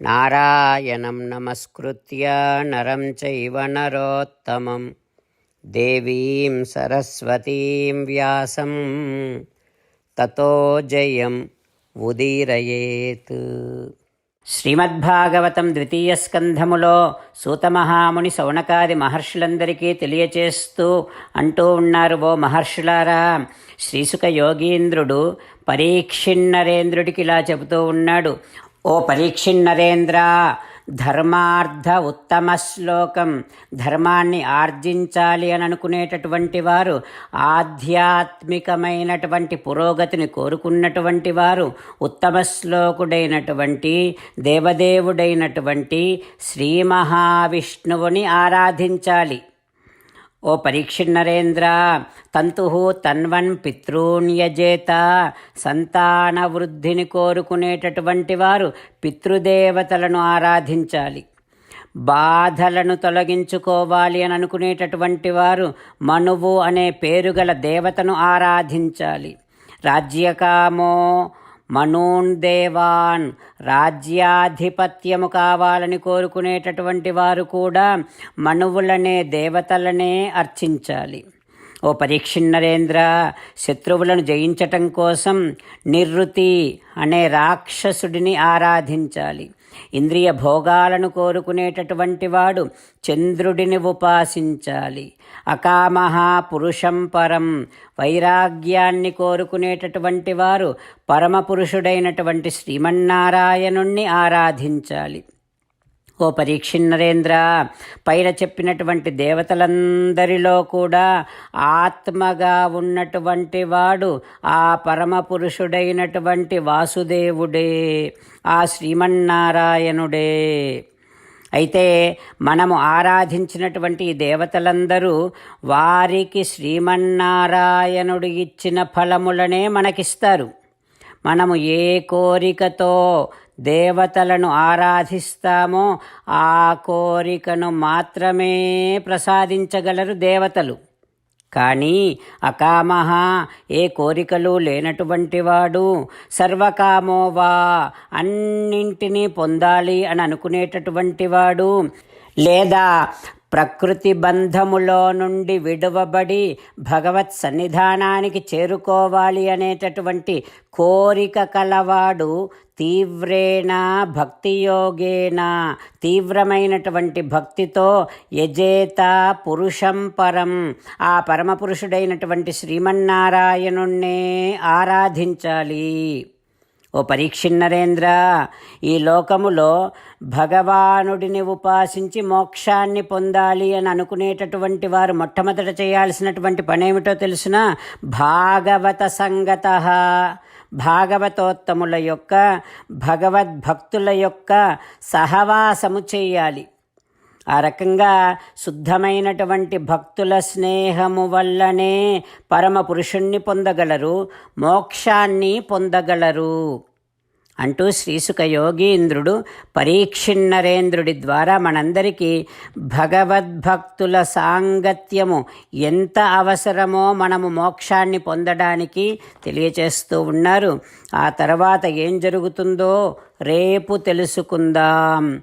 నారాయణం నమస్కృత్య నరం చైవ నరోత్తమం దేవీం సరస్వతీం వ్యాసం తతో జయం ఉదీరయేత్ శ్రీమద్భాగవతం ద్వితీయ స్కంధములో సూతమహాముని సౌనకాది మహర్షులందరికీ తెలియచేస్తూ అంటూ ఉన్నారు ఓ మహర్షులారా శ్రీసుక యోగీంద్రుడు పరీక్షిన్నరేంద్రుడికి ఇలా చెబుతూ ఉన్నాడు ఓ పరీక్షిన్నరేంద్ర ధర్మార్థ ఉత్తమ శ్లోకం. ధర్మాన్ని ఆర్జించాలి అని అనుకునేటటువంటి వారు ఆధ్యాత్మికమైనటువంటి పురోగతిని కోరుకున్నటువంటి వారు ఉత్తమ శ్లోకుడైనటువంటి దేవదేవుడైనటువంటి శ్రీ మహావిష్ణువుని ఆరాధించాలి. ఓ పరీక్షిన్నరేంద్ర తంతు తన్వన్ పితృణ్యజేత సంతాన వృద్ధిని కోరుకునేటటువంటి వారు పితృదేవతలను ఆరాధించాలి. బాధలను తొలగించుకోవాలి అని అనుకునేటటువంటి వారు మనువు అనే పేరుగల దేవతను ఆరాధించాలి. రాజ్యకామో మనూన్ దేవాన్ రాజ్యాధిపత్యము కావాలని కోరుకునేటటువంటి వారు కూడా మనువులనే దేవతలనే అర్చించాలి. ఓ పరీక్షిన్నరేంద్ర శత్రువులను జయించటం కోసం నిర్వృతి అనే రాక్షసుడిని ఆరాధించాలి. ఇంద్రియ భోగాలను కోరుకునేటటువంటి వాడు చంద్రుడిని ఉపాసించాలి. అకామహ పురుషం పరం వైరాగ్యాన్ని కోరుకునేటటువంటి వారు పరమపురుషుడైనటువంటి శ్రీమన్నారాయణుణ్ణి ఆరాధించాలి. ఓ పరీక్షిన్నరేంద్ర పైన చెప్పినటువంటి దేవతలందరిలో కూడా ఆత్మగా ఉన్నటువంటి వాడు ఆ పరమ పురుషుడైనటువంటి వాసుదేవుడే ఆ శ్రీమన్నారాయణుడే. అయితే మనము ఆరాధించినటువంటి దేవతలందరూ వారికి శ్రీమన్నారాయణుడు ఇచ్చిన ఫలములనే మనకిస్తారు. మనము ఏ కోరికతో దేవతలను ఆరాధిస్తామో ఆ కోరికను మాత్రమే ప్రసాదించగలరు దేవతలు. కానీ అకామహ ఏ కోరికలు లేనటువంటి వాడు సర్వకామోవా అన్నింటినీ పొందాలి అని అనుకునేటటువంటి వాడు లేదా ప్రకృతి బంధములో నుండి విడువబడి భగవత్ సన్నిధానానికి చేరుకోవాలి అనేటటువంటి కోరిక కలవాడు తీవ్రేణ భక్తియోగేన తీవ్రమైనటువంటి భక్తితో యజేత పురుషం పరం. ఆ పరమపురుషుడైనటువంటి శ్రీమన్నారాయణుణ్ణే ఆరాధించాలి. ఓ పరీక్షిన్నరేంద్ర ఈ లోకములో భగవానుడిని ఉపాసించి మోక్షాన్ని పొందాలి అని అనుకునేటటువంటి వారు మొట్టమొదట చేయాల్సినటువంటి పనేమిటో తెలిసిన? భాగవత సంగత. భాగవతోత్తముల యొక్క భగవద్భక్తుల యొక్క సహవాసము చేయాలి. ఆ రకంగా శుద్ధమైనటువంటి భక్తుల స్నేహము వల్లనే పరమ పురుషుణ్ణి పొందగలరు మోక్షాన్ని పొందగలరు అంటూ శ్రీసుక యోగీంద్రుడు పరీక్షిన్నరేంద్రుడి ద్వారా మనందరికీ భగవద్భక్తుల సాంగత్యము ఎంత అవసరమో మనము మోక్షాన్ని పొందడానికి తెలియచేస్తూ ఉన్నారు. ఆ తర్వాత ఏం జరుగుతుందో రేపు తెలుసుకుందాం.